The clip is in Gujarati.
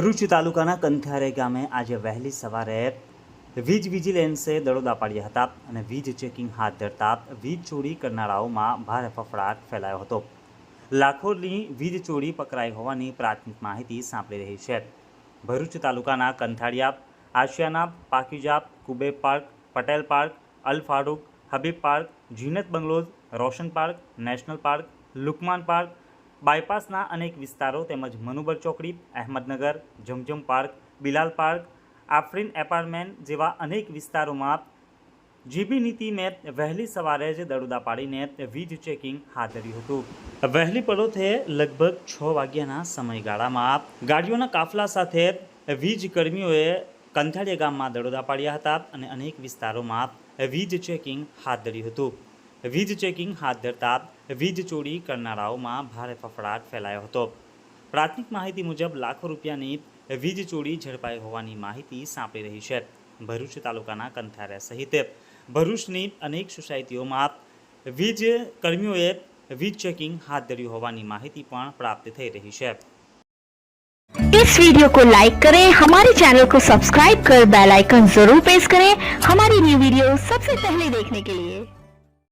ભરૂચ તાલુકાના કંથારે ગામે આજે વહેલી સવારે વીજ વિજિલન્સે દરોડા પાડ્યા હતા અને વીજ ચેકિંગ હાથ ધરતા વીજ ચોરી કરનારાઓમાં ભારે ફફડાટ ફેલાયો હતો. લાખોની વીજ ચોરી પકડાઈ હોવાની પ્રાથમિક માહિતી સાંપડી રહી છે. ભરૂચ તાલુકાના કંથાળિયા, આશિયાના પાકીજાપ કુબે park, Patel park, Al Farooq, Habib park Zeenat bungalows Roshan park, national park, Lukman park બાયપાસના અનેક વિસ્તારો તેમજ મનુબર ચોકડી, Ahmednagar, Zamzam park, Bilal park, Afreen apartment જેવા અનેક વિસ્તારોમાં જીબી નીતિ મેં વહેલી સવારે જ દડુદા પાડીને વીજ ચેકિંગ હાથ ધર્યું હતું. વહેલી પડોથે લગભગ છ વાગ્યાના સમયગાળામાં ગાડીઓના કાફલા સાથે વીજ કર્મીઓએ કંથાળિયા ગામમાં દડોદા પાડ્યા હતા અને અનેક વિસ્તારોમાં વીજ ચેકિંગ હાથ ધર્યું હતું. વીજ ચેકિંગ હાથ ધરતા વીજ ચોરી કરનારાઓમાં ભારે ફફડાટ ફેલાયો હતો પ્રાથમિક માહિતી મુજબ લાખો રૂપિયાની વીજ ચોરી ઝડપાઈ હોવાની માહિતી સાંપડી રહી છે ભરૂચ તાલુકાના કંથારિયા સહિત ભરૂચની અનેક સોસાયટીઓમાં વીજ કર્મીઓએ વીજ ચેકિંગ હાથ ધર્યું હોવાની માહિતી પણ પ્રાપ્ત થઈ રહી છે इस वीडियो को लाइक करें हमारे चैनल को सब्सक्राइब कर बेल आइकन जरूर प्रेस करें हमारी न्यू वीडियो सबसे पहले देखने के लिए